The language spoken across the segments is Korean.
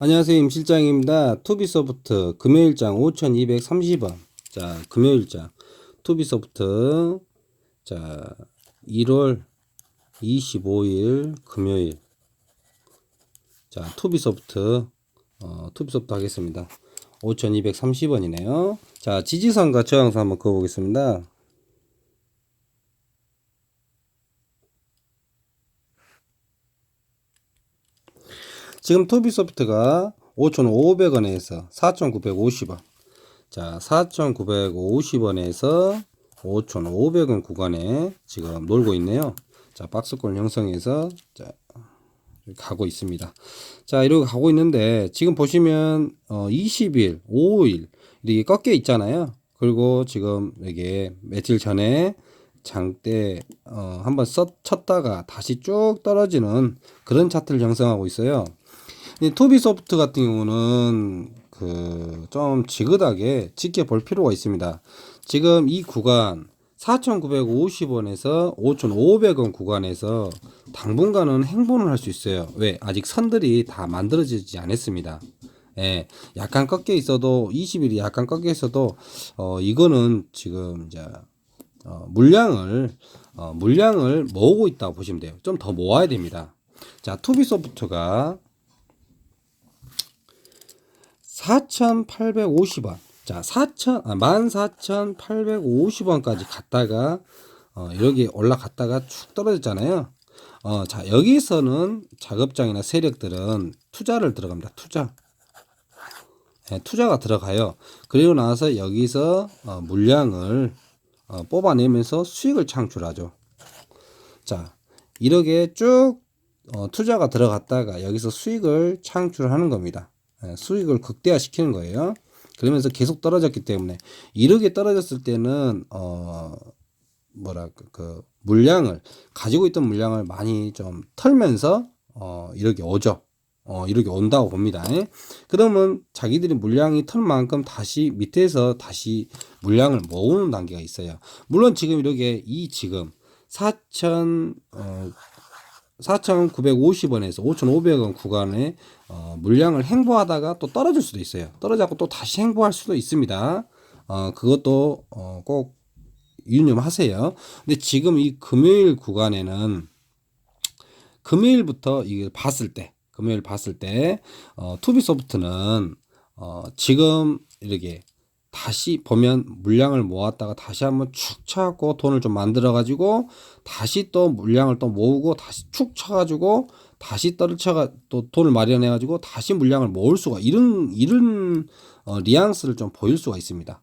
안녕하세요 임실장입니다. 투비소프트 금요일장 5230원. 자 금요일장 투비소프트 자 1월 25일 금요일. 자 투비소프트 어, 투비소프트 하겠습니다. 5230원이네요. 자 지지선과 저항선 한번 그어보겠습니다 지금 토비소프트가 5,500원에서 4,950원. 자, 4,950원에서 5,500원 구간에 지금 놀고 있네요. 자, 박스권 형성해서 자, 가고 있습니다. 자, 이렇게 가고 있는데 지금 보시면 어 20일, 5일 이렇게 꺾여 있잖아요. 그리고 지금 이게 며칠 전에 장대 어 한번 썼 쳤다가 다시 쭉 떨어지는 그런 차트를 형성하고 있어요. 이 투비소프트 같은 경우는 그 좀 지긋하게 지켜볼 필요가 있습니다. 지금 이 구간 4,950원에서 5,500원 구간에서 당분간은 행보를 할 수 있어요. 왜? 아직 선들이 다 만들어지지 않았습니다. 예, 약간 꺾여 있어도 20일이 약간 꺾여 있어도 어 이거는 지금 이제 어, 물량을 어, 물량을 모으고 있다고 보시면 돼요. 좀 더 모아야 됩니다. 자, 투비소프트가 4,850원. 자, 4천, 아, 14,850원까지 갔다가, 어, 여기 올라갔다가 축 떨어졌잖아요. 어, 자, 여기서는 작업장이나 세력들은 투자를 들어갑니다. 투자. 예, 투자가 들어가요. 그리고 나서 여기서 어, 물량을 어, 뽑아내면서 수익을 창출하죠. 자, 이렇게 쭉 어, 투자가 들어갔다가 여기서 수익을 창출하는 겁니다. 예, 수익을 극대화시키는 거예요. 그러면서 계속 떨어졌기 때문에 이렇게 떨어졌을 때는 어 뭐랄까 그 물량을 가지고 있던 물량을 많이 좀 털면서 어 이렇게 오죠. 어 이렇게 온다고 봅니다. 예? 그러면 자기들이 물량이 털 만큼 다시 밑에서 다시 물량을 모으는 단계가 있어요. 물론 지금 이렇게 이 지금 4천 어 4,950원에서 5,500원 구간에 어, 물량을 행보하다가 또 떨어질 수도 있어요. 떨어져고 또 다시 행보할 수도 있습니다. 어, 그것도 어, 꼭 유념하세요. 근데 지금 이 금요일 구간에는 금요일부터 이걸 봤을 때, 금요일 봤을 때, 어, 투비소프트는 어, 지금 이렇게 다시 보면 물량을 모았다가 다시 한번 축 쳐갖고 돈을 좀 만들어 가지고 다시 또 물량을 또 모으고 다시 축 쳐가지고 다시 떨쳐가 또 돈을 마련해 가지고 다시 물량을 모을 수가 이런 이런 어, 리앙스를 좀 보일 수가 있습니다.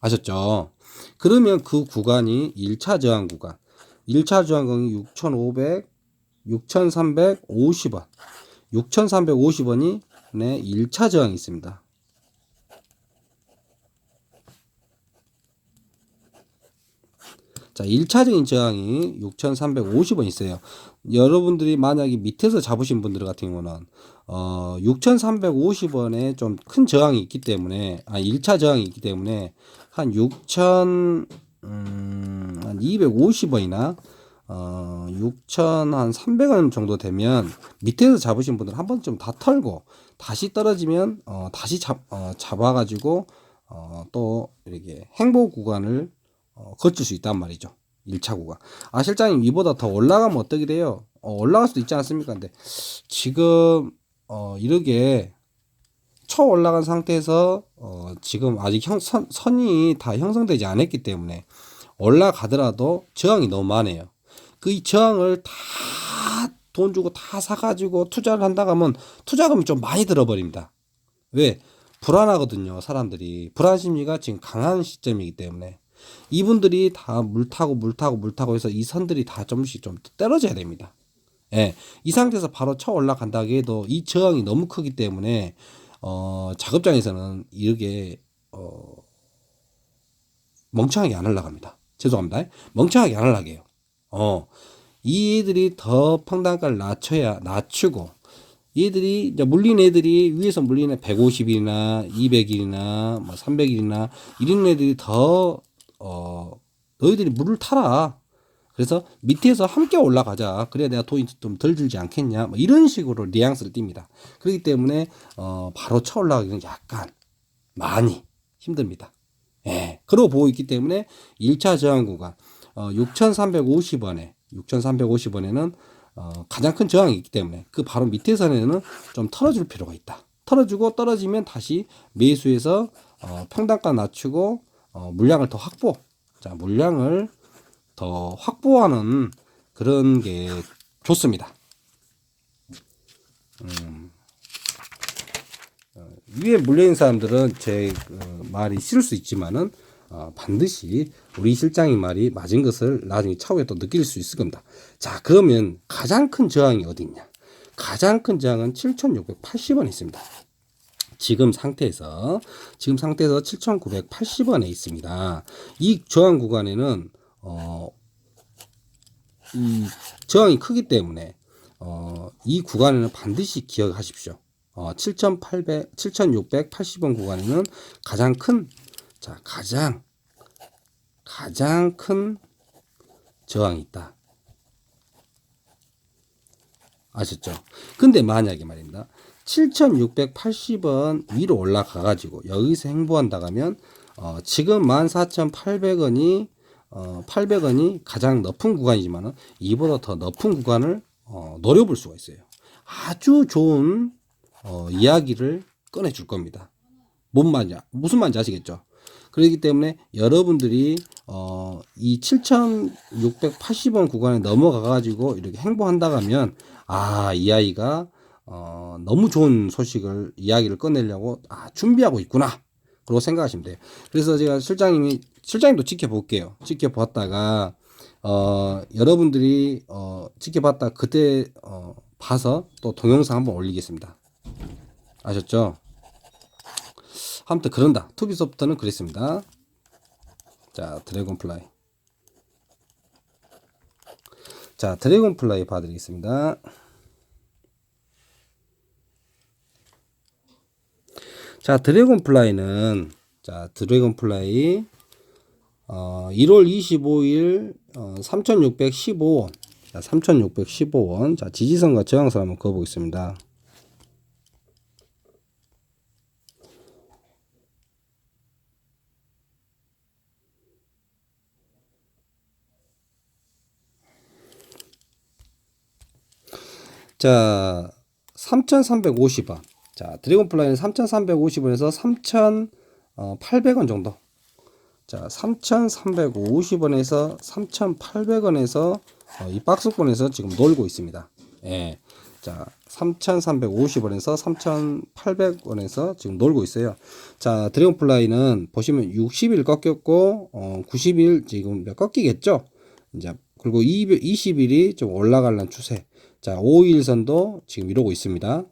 아셨죠? 그러면 그 구간이 1차 저항 구간. 1차 저항 구간이 6,500, 6,350원. 6,350원이 네, 1차 저항이 있습니다. 자, 1차적인 저항이 6,350원 있어요. 여러분들이 만약에 밑에서 잡으신 분들 같은 경우는 어, 6,350원에 좀 큰 저항이 있기 때문에 아, 1차 저항이 있기 때문에 한 6,000 음, 한 250원이나 어, 6천 한 300원 정도 되면 밑에서 잡으신 분들 한 번쯤 다 털고 다시 떨어지면 어, 다시 잡, 어, 잡아가지고 어, 또 이렇게 행보 구간을 어, 거칠 수 있단 말이죠. 1차 구간. 아, 실장님, 이보다 더 올라가면 어떻게 돼요? 어, 올라갈 수도 있지 않습니까? 근데 지금, 어, 이렇게 쳐 올라간 상태에서, 어, 지금 아직 형, 선, 선이 다 형성되지 않았기 때문에 올라가더라도 저항이 너무 많아요. 그이 저항을 다 돈 주고 다 사가지고 투자를 한다고 하면 투자금이 좀 많이 들어버립니다. 왜? 불안하거든요, 사람들이. 불안 심리가 지금 강한 시점이기 때문에. 이분들이 다 물 타고 물 타고 물 타고 해서 이 선들이 다 좀씩 좀 떨어져야 됩니다. 예. 이 상태에서 바로 쳐 올라간다 해도 이 저항이 너무 크기 때문에 어, 작업장에서는 이렇게 어, 멍청하게 안 올라갑니다. 죄송합니다. 멍청하게 안 올라가요. 어. 이들이 더 평단가를 낮춰야 낮추고 얘들이 이제 물린 애들이 위에서 물리는 150일이나 200일이나 뭐 300일이나 이런 애들이 더 어, 너희들이 물을 타라. 그래서 밑에서 함께 올라가자. 그래야 내가 돈이 좀 덜 들지 않겠냐. 뭐 이런 식으로 뉘앙스를 띕니다. 그렇기 때문에 어 바로 쳐 올라가기는 약간 많이 힘듭니다. 예. 그러고 보고 있기 때문에 1차 저항 구간 어 6,350원에 6,350원에는 어 가장 큰 저항이 있기 때문에 그 바로 밑에 선에는 좀 털어줄 필요가 있다. 털어주고 떨어지면 다시 매수해서 어 평단가 낮추고 어 물량을 더 확보. 자, 물량을 더 확보하는 그런 게 좋습니다. 음. 어, 위에 물려있는 사람들은 제 그, 말이 싫을 수 있지만은 어, 반드시 우리 실장의 말이 맞은 것을 나중에 차후에 또 느낄 수 있을 겁니다. 자, 그러면 가장 큰 저항이 어디 있냐? 가장 큰 저항은 7,680원에 있습니다. 지금 상태에서 지금 상태에서 7,980원에 있습니다. 이 저항 구간에는 어, 이 저항이 크기 때문에 어, 이 구간에는 반드시 기억하십시오. 어, 7,800, 7,680원 구간에는 가장 큰, 자, 가장, 가장 큰 저항이 있다. 아셨죠? 근데 만약에 말입니다. 7,680원 위로 올라가 가지고 여기서 행보한다 가면 어, 지금 14,800원이 어, 800원이 가장 높은 구간이지만은 이보다 더 높은 구간을 어, 노려볼 수가 있어요. 아주 좋은 어, 이야기를 꺼내줄 겁니다. 뭔 말이냐? 무슨 말인지 아시겠죠? 그렇기 때문에 여러분들이 어, 이 7,680원 구간에 넘어가 가지고 이렇게 행보한다 가면 아, 이 아이가 어, 너무 좋은 소식을 이야기를 꺼내려고 아, 준비하고 있구나. 그러고 생각하시면 돼요. 그래서 제가 실장님이 실장님도 지켜볼게요. 지켜봤다가 어, 여러분들이 어, 지켜봤다 그때 어, 봐서 또 동영상 한번 올리겠습니다. 아셨죠? 아무튼 그런다. 투비소프트는 그랬습니다. 자, 드래곤플라이. 자, 드래곤플라이 봐드리겠습니다. 자, 드래곤플라이는, 자, 드래곤플라이, 어, 1월 25일, 어, 3,615원. 자, 3,615원. 자, 지지선과 저항선 한번 그어 보겠습니다. 자, 3,350원. 자, 드래곤플라이는 3,350원에서 3,800원 정도. 자, 3,350원에서 3,800원에서 어, 이 박스권에서 지금 놀고 있습니다. 예. 자, 3,350원에서 3,800원에서 지금 놀고 있어요. 자, 드래곤플라이는 보시면 60일 꺾였고, 어, 90일 지금 몇 꺾이겠죠? 이제, 그리고 20일이 좀 올라가려는 추세. 자, 5일선도 지금 이러고 있습니다.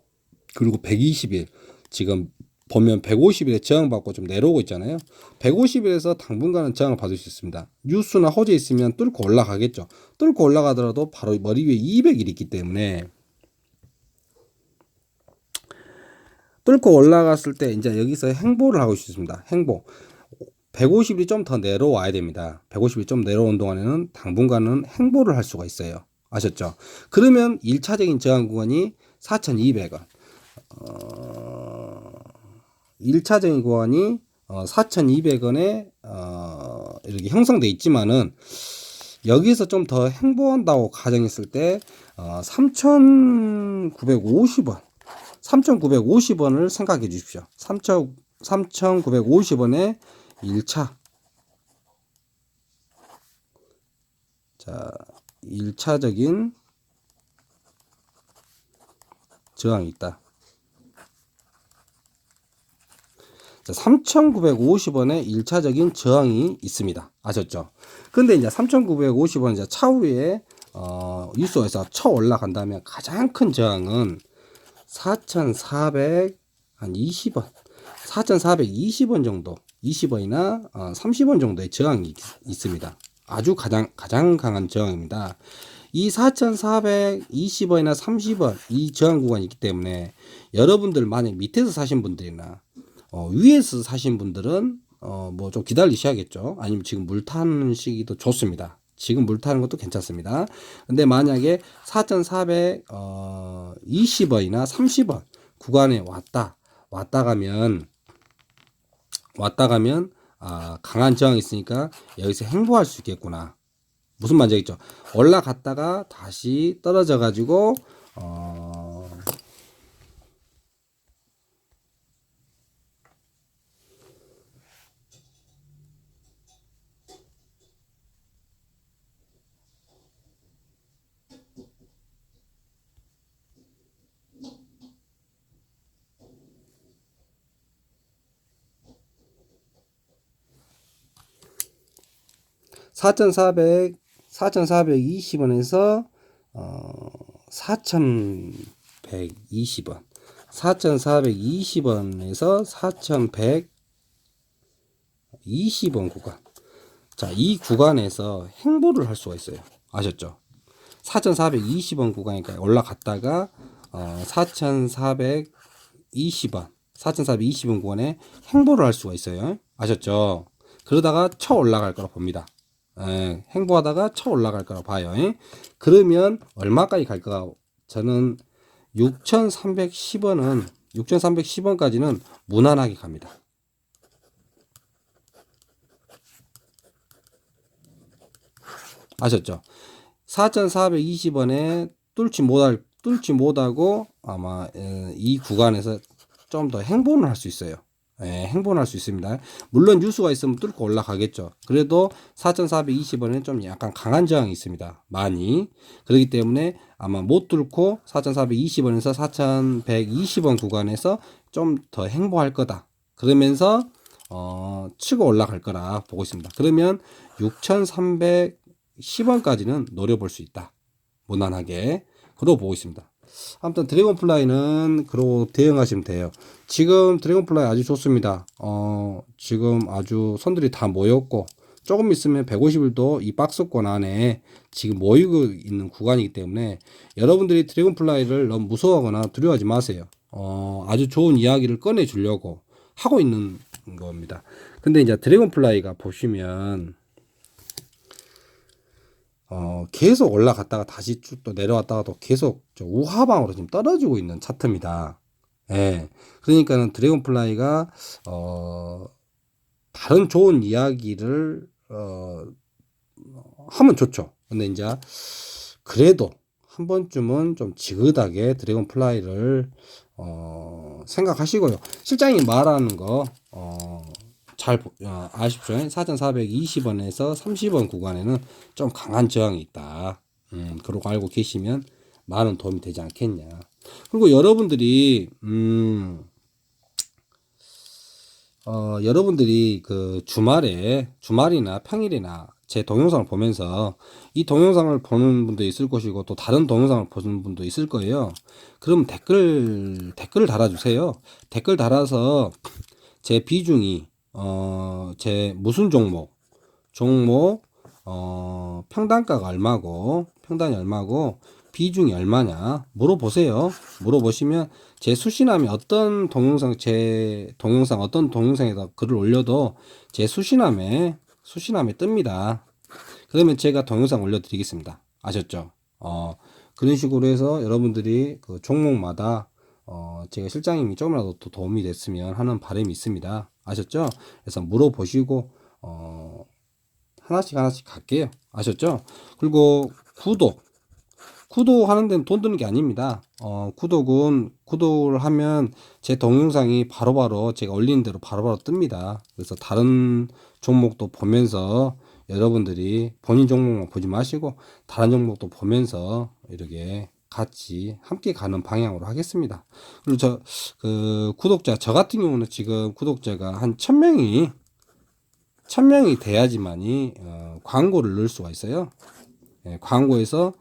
그리고 120일. 지금 보면 150일에 저항받고 좀 내려오고 있잖아요. 150일에서 당분간은 저항을 받을 수 있습니다. 뉴스나 호재 있으면 뚫고 올라가겠죠. 뚫고 올라가더라도 바로 머리 위에 200일이 있기 때문에 뚫고 올라갔을 때 이제 여기서 행보를 하고 있습니다. 행보. 150일이 좀 더 내려와야 됩니다. 150일이 좀 내려온 동안에는 당분간은 행보를 할 수가 있어요. 아셨죠? 그러면 1차적인 저항 구간이 4,200원. 어, 1차적인 구간이 어, 4,200원에 어, 이렇게 형성돼 있지만은 여기서 좀 더 행보한다고 가정했을 때 어, 3,950원, 3,950원을 생각해 주십시오. 3,950원에 1차 자, 1차적인 저항이 있다. 자, 3,950원에 1차적인 저항이 있습니다. 아셨죠? 근데 이제 3,950원 이제 차후에 어, 유소에서 쳐 올라간다면 가장 큰 저항은 4,400 한 20원, 4,420원 정도, 20원이나 어, 30원 정도의 저항이 있, 있습니다. 아주 가장 가장 강한 저항입니다. 이 4,420원이나 30원 이 저항 구간이 있기 때문에 여러분들 만약 밑에서 사신 분들이나 어, 위에서 사신 분들은 어, 뭐 좀 기다리셔야겠죠. 아니면 지금 물 타는 시기도 좋습니다. 지금 물 타는 것도 괜찮습니다. 근데 만약에 4,420원이나 30원 구간에 왔다 왔다 가면 왔다 가면 아, 강한 저항이 있으니까 여기서 행보할 수 있겠구나. 무슨 말인지 알겠죠? 올라갔다가 다시 떨어져 가지고 어 4,400, 4,420원에서 어, 4,120원. 4,420원에서 4,120원 구간. 자, 이 구간에서 행보를 할 수가 있어요. 아셨죠? 4,420원 구간이니까 올라갔다가 어, 4,420원, 4,420원 구간에 행보를 할 수가 있어요. 아셨죠? 그러다가 쳐 올라갈 거라 봅니다. 예, 행보하다가 쳐 올라갈 거라 봐요. 예? 그러면 얼마까지 갈까? 저는 6,310원은 6,310원까지는 무난하게 갑니다. 아셨죠? 4,420원에 뚫지 못할 뚫지 못하고 아마 에, 이 구간에서 좀 더 행보는 할 수 있어요. 예, 행보는 할수 있습니다. 물론 유수가 있으면 뚫고 올라가겠죠. 그래도 4,420원에 좀 약간 강한 저항이 있습니다. 많이. 그렇기 때문에 아마 못 뚫고 4,420원에서 4,120원 구간에서 좀 더 행보할 거다. 그러면서 어, 치고 올라갈 거라 보고 있습니다. 그러면 6,310원까지는 노려볼 수 있다. 무난하게. 그러고 보고 있습니다. 아무튼 드래곤플라이는 그러고 대응하시면 돼요. 지금 드래곤플라이 아주 좋습니다. 어, 지금 아주 손들이 다 모였고, 조금 있으면 150일도 이 박스권 안에 지금 모이고 있는 구간이기 때문에 여러분들이 드래곤플라이를 너무 무서워하거나 두려워하지 마세요. 어, 아주 좋은 이야기를 꺼내 주려고 하고 있는 겁니다. 근데 이제 드래곤플라이가 보시면 어, 계속 올라갔다가 다시 쭉 또 내려왔다가도 계속 저 우하방으로 지금 떨어지고 있는 차트입니다. 예. 그러니까는 드래곤플라이가, 어, 다른 좋은 이야기를, 어, 하면 좋죠. 근데 이제, 그래도 한 번쯤은 좀 지긋하게 드래곤플라이를, 어, 생각하시고요. 실장이 말하는 거, 어, 잘 아십시오. 4,420원에서 30원 구간에는 좀 강한 저항이 있다. 음, 그러고 알고 계시면 많은 도움이 되지 않겠냐. 그리고 여러분들이 음, 어, 여러분들이 그 주말에 주말이나 평일이나 제 동영상을 보면서 이 동영상을 보는 분도 있을 것이고 또 다른 동영상을 보는 분도 있을 거예요. 그럼 댓글 댓글을 달아주세요. 댓글 달아서 제 비중이 어, 제 무슨 종목, 종목, 어, 평단가가 얼마고, 평단이 얼마고, 비중이 얼마냐, 물어보세요. 물어보시면 제 수신함이 어떤 동영상, 제 동영상, 어떤 동영상에다 글을 올려도 제 수신함에, 수신함에 뜹니다. 그러면 제가 동영상 올려드리겠습니다. 아셨죠? 어, 그런 식으로 해서 여러분들이 그 종목마다 어, 제가 실장님이 조금이라도 더 도움이 됐으면 하는 바람이 있습니다. 아셨죠? 그래서 물어보시고, 어, 하나씩 하나씩 갈게요. 아셨죠? 그리고 구독. 구독하는 데는 돈 드는 게 아닙니다. 어, 구독은, 구독을 하면 제 동영상이 바로바로 제가 올리는 대로 바로 바로 뜹니다. 그래서 다른 종목도 보면서 여러분들이 본인 종목만 보지 마시고 다른 종목도 보면서 이렇게 같이 함께 가는 방향으로 하겠습니다. 그리고 저, 그, 구독자, 저 같은 경우는 지금 구독자가 한 천명이, 천명이 돼야지만이, 어, 광고를 넣을 수가 있어요. 예, 광고에서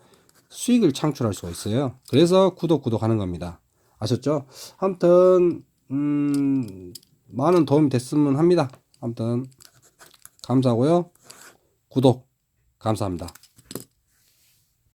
수익을 창출할 수가 있어요. 그래서 구독, 구독 하는 겁니다. 아셨죠? 아무튼, 음, 많은 도움이 됐으면 합니다. 아무튼, 감사하고요. 구독, 감사합니다.